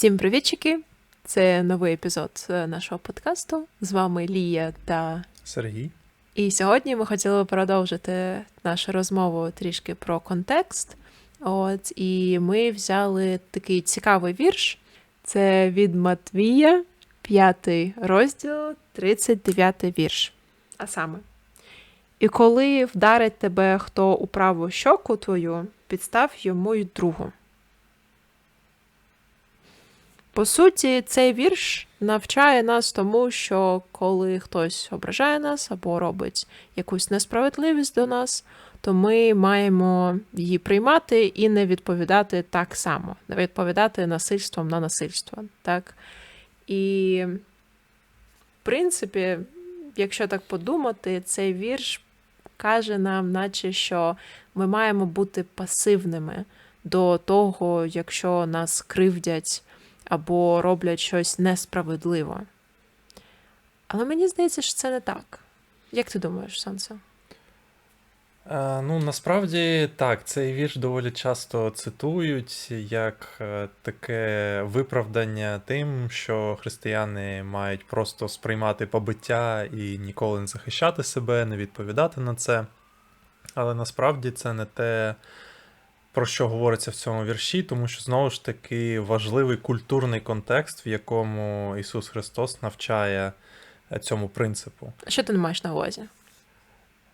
Всім привітчики! Це новий епізод е, нашого подкасту. З вами Лія та. Сергій. І сьогодні ми хотіли продовжити нашу розмову трішки про контекст. От, і ми взяли такий цікавий вірш. Це від Матвія, п'ятий розділ, 39 вірш. А саме. І коли вдарить тебе хто у праву щоку твою, підстав йому й другу. По суті, цей вірш навчає нас тому, що коли хтось ображає нас або робить якусь несправедливість до нас, то ми маємо її приймати і не відповідати так само, не відповідати насильством на насильство. Так? І, в принципі, якщо так подумати, цей вірш каже нам, наче що ми маємо бути пасивними до того, якщо нас кривдять або роблять щось несправедливо. Але мені здається, що це не так. Як ти думаєш, Сансе? Е, ну, насправді так, цей вірш доволі часто цитують як е, таке виправдання тим, що християни мають просто сприймати побиття і ніколи не захищати себе, не відповідати на це. Але насправді це не те, про що говориться в цьому вірші, тому що знову ж таки важливий культурний контекст, в якому Ісус Христос навчає е, цьому принципу. Що ти не маєш на увазі?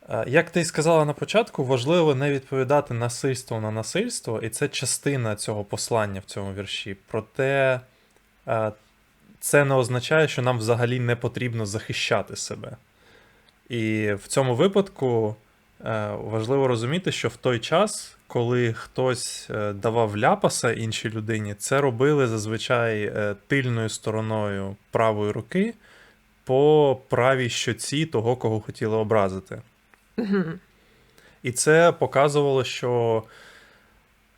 Е, Як ти й сказала на початку, важливо не відповідати насильство на насильство, і це частина цього послання в цьому вірші. Проте е, це не означає, що нам взагалі не потрібно захищати себе. І в цьому випадку важливо розуміти, що в той час, коли хтось е, давав ляпаса іншій людині, це робили зазвичай е, тильною стороною правої руки по правій щоці того, кого хотіли образити. Угу. І це показувало, що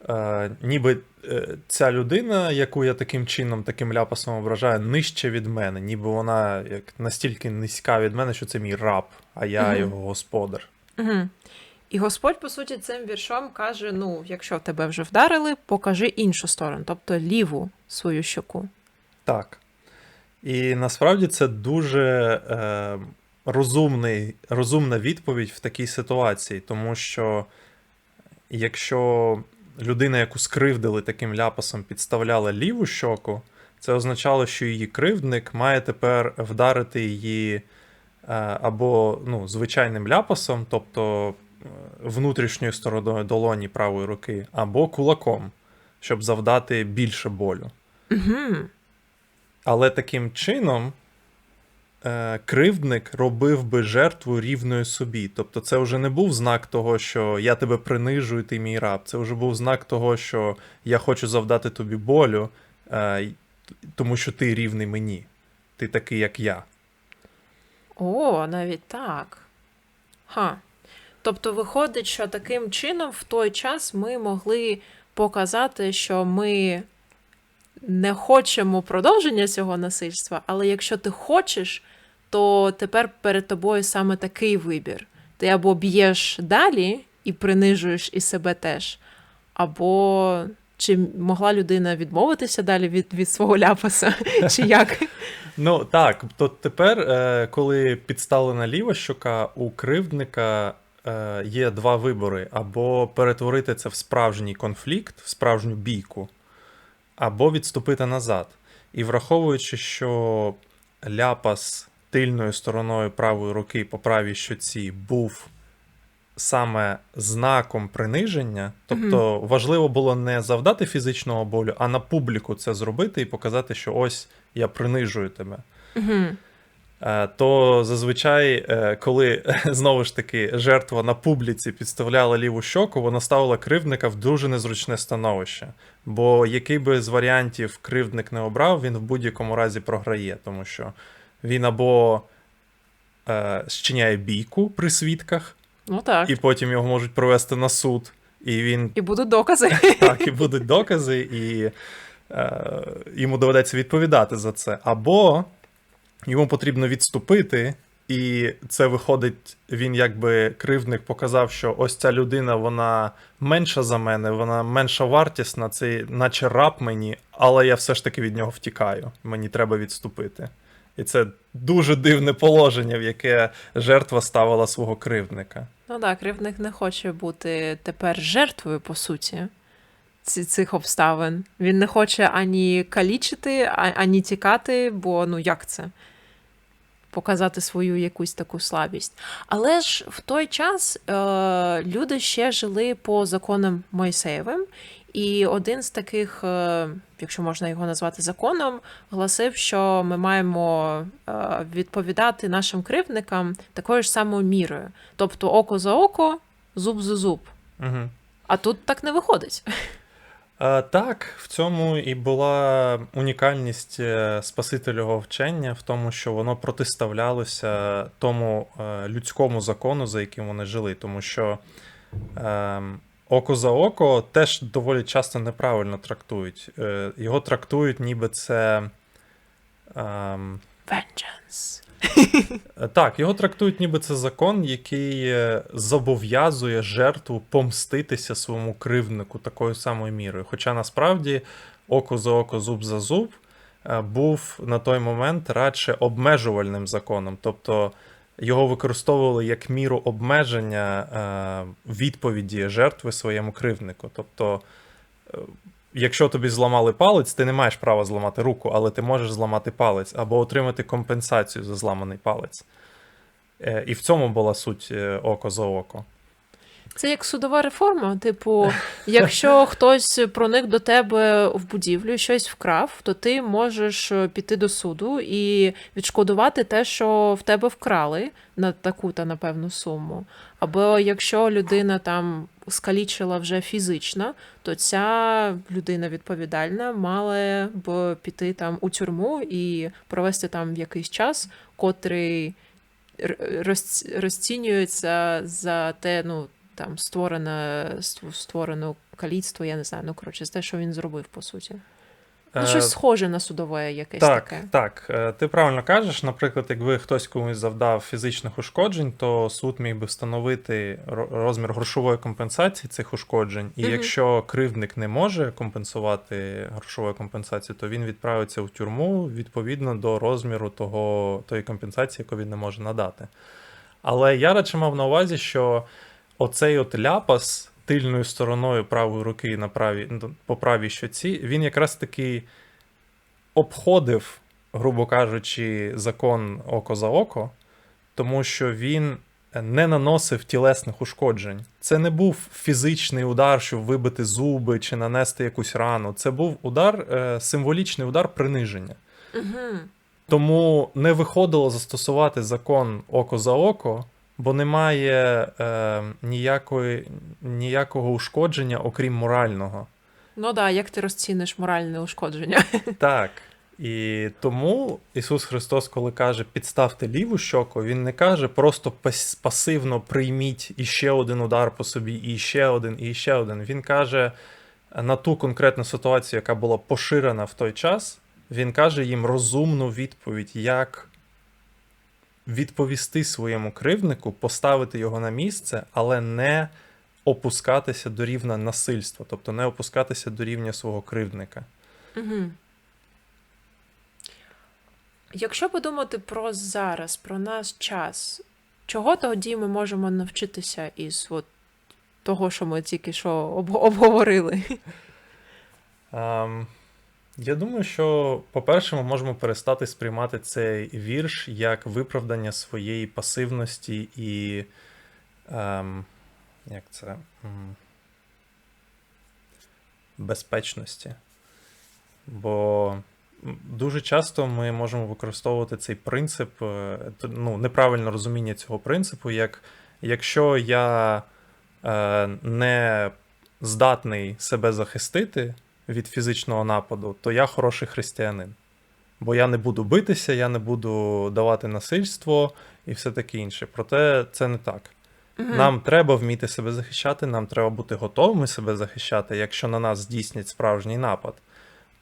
е, ніби е, ця людина, яку я таким чином, таким ляпасом ображаю, нижче від мене, ніби вона як настільки низька від мене, що це мій раб, а я Мгм. його господар. Угу. І Господь, по суті, цим віршом каже: ну, якщо тебе вже вдарили, покажи іншу сторону, тобто ліву свою щоку. Так. І насправді це дуже е, розумний, розумна відповідь в такій ситуації, тому що якщо людина, яку скривдили таким ляпасом, підставляла ліву щоку, це означало, що її кривдник має тепер вдарити її е, або ну, звичайним ляпасом, тобто внутрішньою стороною долоні правої руки, або кулаком, щоб завдати більше болю. Угу. Але таким чином е, кривдник робив би жертву рівною собі. Тобто, це вже не був знак того, що я тебе принижую, ти мій раб. Це вже був знак того, що я хочу завдати тобі болю, е, тому що ти рівний мені. Ти такий, як я. О, навіть так. Ха. Тобто виходить, що таким чином в той час ми могли показати, що ми не хочемо продовження цього насильства, але якщо ти хочеш, то тепер перед тобою саме такий вибір. Ти або б'єш далі і принижуєш і себе теж, або чи могла людина відмовитися далі від, від свого ляпаса, чи як? Ну так, то тепер, е, коли підставлена ліва щока, у кривдника є два вибори: або перетворити це в справжній конфлікт, в справжню бійку, або відступити назад. І враховуючи, що ляпас тильною стороною правої руки по правій щоці був саме знаком приниження, тобто важливо було не завдати фізичного болю, а на публіку це зробити і показати, що ось я принижую тебе. Е, То зазвичай, е, коли знову ж таки жертва на публіці підставляла ліву щоку, вона ставила кривдника в дуже незручне становище. Бо який би з варіантів кривдник не обрав, він в будь-якому разі програє, тому що він або е, зчиняє бійку при свідках, Ну так. і потім його можуть провести на суд, і він І будуть докази. так, і будуть докази, і е, йому доведеться відповідати за це. Або йому потрібно відступити і це виходить, він якби кривдник показав, що ось ця людина, вона менша за мене, вона менша вартісна, це наче раб мені, але я все ж таки від нього втікаю. Мені треба відступити. І це дуже дивне положення, в яке жертва ставила свого кривдника. Ну так, кривдник не хоче бути тепер жертвою, по суті, цих обставин. Він не хоче ані калічити, ані тікати, бо ну як це? Показати свою якусь таку слабість. Але ж в той час е, люди ще жили по законам Мойсеєвим, і один з таких, е, якщо можна його назвати законом, гласив, що ми маємо е, відповідати нашим кривдникам такою ж самою мірою. Тобто око за око, зуб за зуб. Угу. А тут так не виходить. Е, Так, в цьому і була унікальність е, Спасителевого вчення в тому, що воно протиставлялося тому е, людському закону, за яким вони жили. Тому що е, око за око теж доволі часто неправильно трактують. Його трактують, ніби це. Vengeance. Е, Так, його трактують, ніби це закон, який е, зобов'язує жертву помститися своєму кривднику такою самою мірою. Хоча насправді око за око, зуб за зуб е, був на той момент радше обмежувальним законом. Тобто його використовували як міру обмеження відповіді жертви своєму кривднику. Тобто, якщо тобі зламали палець, ти не маєш права зламати руку, але ти можеш зламати палець або отримати компенсацію за зламаний палець. Е, І в цьому була суть е, око за око. Це як судова реформа. Типу, якщо хтось проник до тебе в будівлю, щось вкрав, то ти можеш е, піти до суду і відшкодувати те, що в тебе вкрали на таку та напевну суму. Або якщо людина там скалічила вже фізично, то ця людина відповідальна мала б піти там у тюрму і провести там якийсь час, котрий розцінюється за те, ну там створене ст- створено каліцтво, я не знаю, ну коротше, те, що він зробив, по суті. Ну, Е, щось схоже на судове якесь Так, таке. так. Е, Ти правильно кажеш. Наприклад, якби хтось комусь завдав фізичних ушкоджень, то суд міг би встановити розмір грошової компенсації цих ушкоджень. І Мгм. якщо кривдник не може компенсувати грошовою компенсацією, то він відправиться в тюрму відповідно до розміру того, тої компенсації, яку він не може надати. Але я радше мав на увазі, що оцей от ляпас тильною стороною правої руки на правій, ну, по правій щоці, він якраз таки обходив, грубо кажучи, закон око за око, тому що він не наносив тілесних ушкоджень. Це не був фізичний удар, щоб вибити зуби чи нанести якусь рану. Це був удар, е, символічний удар приниження. Угу. Тому не виходило застосувати закон око за око, бо немає е, ніякої, ніякого ушкодження, окрім морального. Ну да, як ти розціниш моральне ушкодження? Так. І тому Ісус Христос, коли каже підставте ліву щоку, Він не каже просто пасивно прийміть іще один удар по собі, і ще один, і ще один. Він каже на ту конкретну ситуацію, яка була поширена в той час, він каже їм розумну відповідь, як відповісти своєму кривднику, поставити його на місце, але не опускатися до рівня насильства, тобто не опускатися до рівня свого кривдника. Угу. Якщо подумати про зараз, про наш час, чого тоді ми можемо навчитися із от того, що ми тільки що об- обговорили? Ем, я думаю, що, по-перше, ми можемо перестати сприймати цей вірш як виправдання своєї пасивності і. Ем, як це? Безпечності. Бо дуже часто ми можемо використовувати цей принцип, е, ну, неправильне розуміння цього принципу, як якщо я е, не здатний себе захистити від фізичного нападу, то я хороший християнин. Бо я не буду битися, я не буду давати насильство і все таке інше. Проте це не так. Мгм. Нам треба вміти себе захищати, нам треба бути готовими себе захищати, якщо на нас здійснять справжній напад.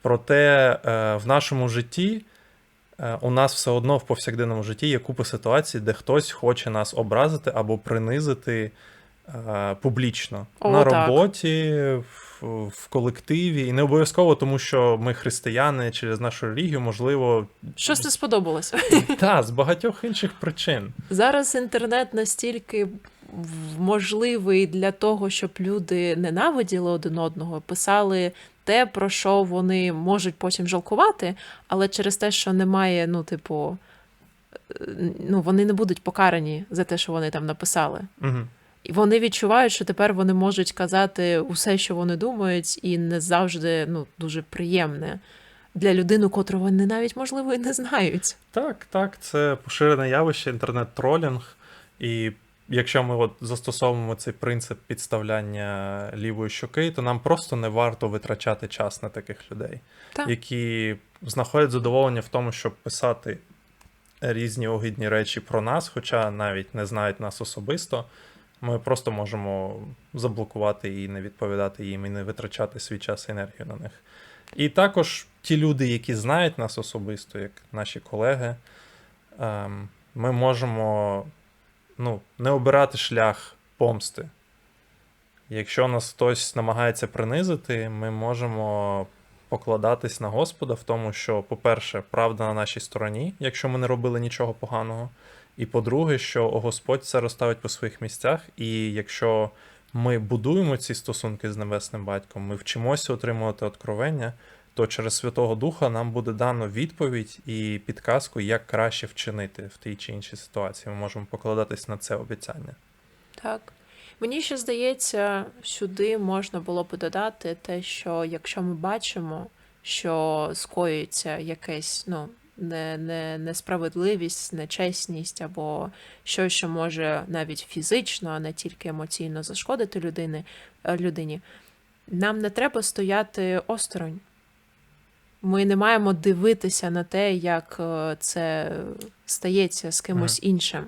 Проте е, в нашому житті е, у нас все одно в повсякденному житті є купа ситуацій, де хтось хоче нас образити або принизити е, публічно О, на так. роботі, в, в колективі. І не обов'язково, тому що ми християни через нашу релігію, можливо, Щось не сподобалося. та, з багатьох інших причин. Зараз інтернет настільки можливий для того, щоб люди ненавиділи один одного, писали те, про що вони можуть потім жалкувати, але через те, що немає, ну, типу, е, ну, вони не будуть покарані за те, що вони там написали. Угу. І вони відчувають, що тепер вони можуть казати усе, що вони думають, і не завжди ну, дуже приємне для людини, котру вони навіть можливо і не знають. Так, так, це поширене явище, інтернет-тролінг. І якщо ми от застосовуємо цей принцип підставляння лівої щоки, то нам просто не варто витрачати час на таких людей, Так. які знаходять задоволення в тому, щоб писати різні огидні речі про нас, хоча навіть не знають нас особисто. Ми просто можемо заблокувати і не відповідати їм, і не витрачати свій час і енергію на них. І також ті люди, які знають нас особисто, як наші колеги, ем, ми можемо ну, не обирати шлях помсти. Якщо нас хтось намагається принизити, ми можемо покладатись на Господа в тому, що, по-перше, правда на нашій стороні, якщо ми не робили нічого поганого. І по-друге, що Господь це розставить по своїх місцях, і якщо ми будуємо ці стосунки з Небесним Батьком, ми вчимося отримувати откровення, то через Святого Духа нам буде дано відповідь і підказку, як краще вчинити в тій чи іншій ситуації. Ми можемо покладатись на це обіцяння. Так. Мені ще здається, сюди можна було б додати те, що якщо ми бачимо, що скоюється якесь ну, не, не, несправедливість, нечесність або щось, що може навіть фізично, а не тільки емоційно зашкодити людини, е, людині, нам не треба стояти осторонь. Ми не маємо дивитися на те, як е, це стається з кимось іншим.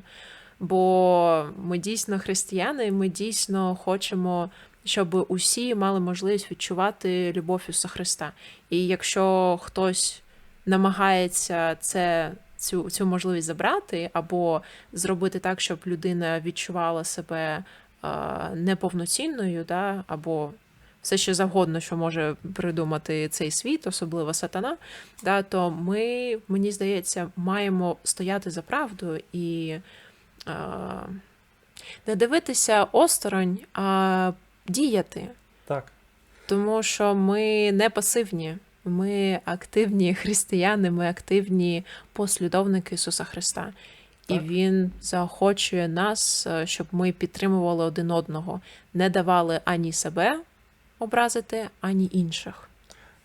Бо ми дійсно християни, і ми дійсно хочемо, щоб усі мали можливість відчувати любов Ісуса Христа. І якщо хтось намагається це, цю, цю можливість забрати, або зробити так, щоб людина відчувала себе е, неповноцінною, да, або все що завгодно, що може придумати цей світ, особливо сатана, да, то ми, мені здається, маємо стояти за правду і е, не дивитися осторонь, а діяти. Так. Тому що ми не пасивні, ми активні християни, ми активні послідовники Ісуса Христа. І Так. Він заохочує нас, е, щоб ми підтримували один одного, не давали ані себе образити, ані інших.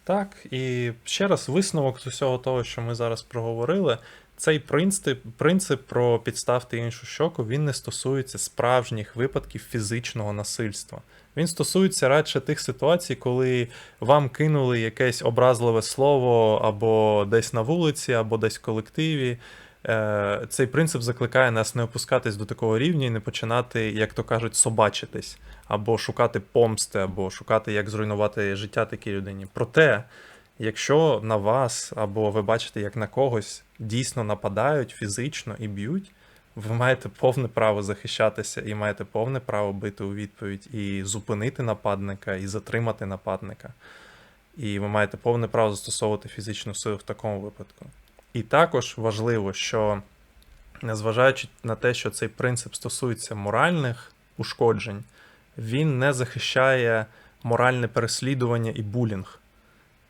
Так, і ще раз висновок з усього того, що ми зараз проговорили. Цей принцип, принцип про підставити іншу щоку, він не стосується справжніх випадків фізичного насильства. Він стосується радше тих ситуацій, коли вам кинули якесь образливе слово або десь на вулиці, або десь в колективі. Е, Цей принцип закликає нас не опускатись до такого рівня і не починати, як то кажуть, собачитись, або шукати помсти, або шукати, як зруйнувати життя такій людині. Проте, якщо на вас або ви бачите, як на когось дійсно нападають фізично і б'ють, ви маєте повне право захищатися і маєте повне право бити у відповідь і зупинити нападника, і затримати нападника. І ви маєте повне право застосовувати фізичну силу в такому випадку. І також важливо, що незважаючи на те, що цей принцип стосується моральних ушкоджень, він не захищає моральне переслідування і булінг.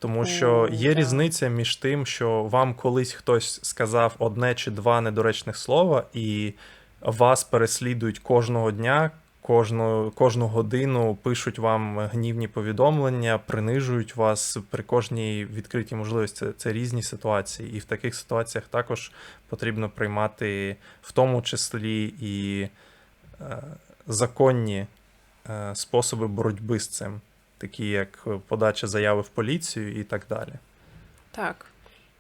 Тому що є різниця між тим, що вам колись хтось сказав одне чи два недоречних слова, і вас переслідують кожного дня, кожну, кожну годину пишуть вам гнівні повідомлення, принижують вас при кожній відкритій можливості. Це, це різні ситуації. І в таких ситуаціях також потрібно приймати в тому числі і е, законні е, способи боротьби з цим, такі як подача заяви в поліцію і так далі. Так.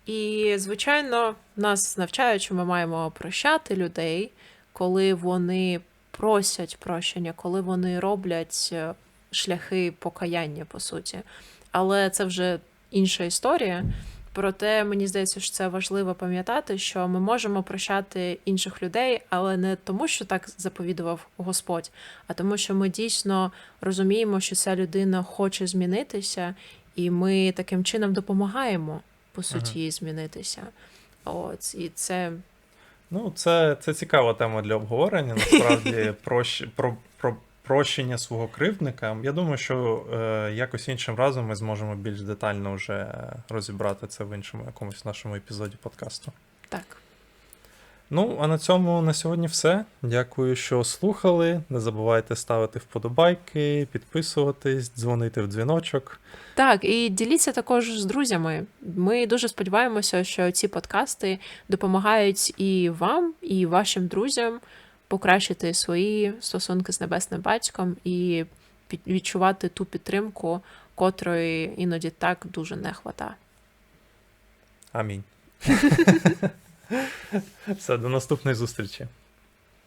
І, звичайно, нас навчають, що ми маємо прощати людей, коли вони просять прощення, коли вони роблять е, шляхи покаяння, по суті. Але це вже інша історія. Проте мені здається, що це важливо пам'ятати, що ми можемо прощати інших людей, але не тому, що так заповідував Господь, а тому, що ми дійсно розуміємо, що ця людина хоче змінитися, і ми таким чином допомагаємо по суті їй змінитися. От і це Ну, це, це цікава тема для обговорення. Насправді, прощ, про, про прощення свого кривдника. Я думаю, що е, якось іншим разом ми зможемо більш детально вже розібрати це в іншому якомусь нашому епізоді подкасту. так. Ну, а на цьому на сьогодні все. Дякую, що слухали. Не забувайте ставити вподобайки, підписуватись, дзвонити в дзвіночок. Так, і діліться також з друзями. Ми дуже сподіваємося, що ці подкасти допомагають і вам, і вашим друзям покращити свої стосунки з небесним батьком і відчувати ту підтримку, котрої іноді так дуже не хватає. Амінь. Все, до наступної зустрічі.